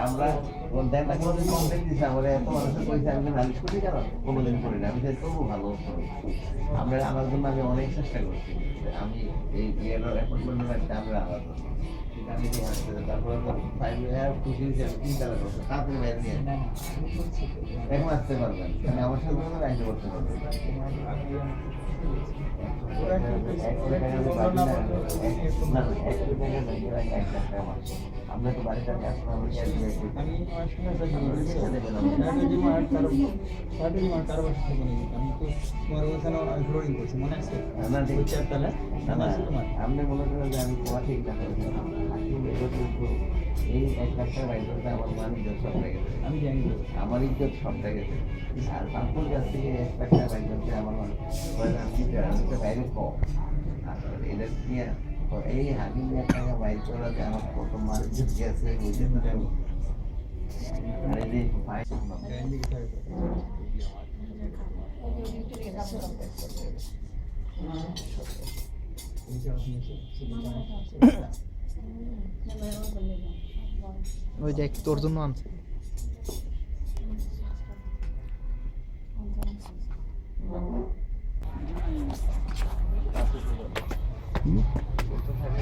আমরা কোনোদিন করি না আমি তবু ভালো করি আমরা আমার জন্য আমি অনেক চেষ্টা করছি আমি এই বিয়ের অ্যাপয়েন্টমেন্ট রাখতে আমরা আলাদা আসতে তারপরে তো ফাইভ খুশি হয়েছে চিন্তা করছি তাড়াতাড়ি বাইরে আসতে পারবেন আমার সাথে রাইড করতে পারবেন আমরা তো বাড়িতে আপনি মনে করেন যে আমি তোমার ঠিক না এই এক লাখ টাকা বাইর করতে আমার মান ইজ্জত সব গেছে আমি জানি তো। আমার ইজ্জত সবটা গেছে আর বাপুর কাছ থেকে এক লাখ টাকা বাইর করতে আমার মান আমি তো- আমি তো বাইরে কম এদের নিয়ে এই হাজার লাখ টাকা বাইর করাতে আমার কত মান ইজ্জত গেছে বুঝতে পারছ? আর এই যে ভাই জানি কি থাকে। এই যে আপনি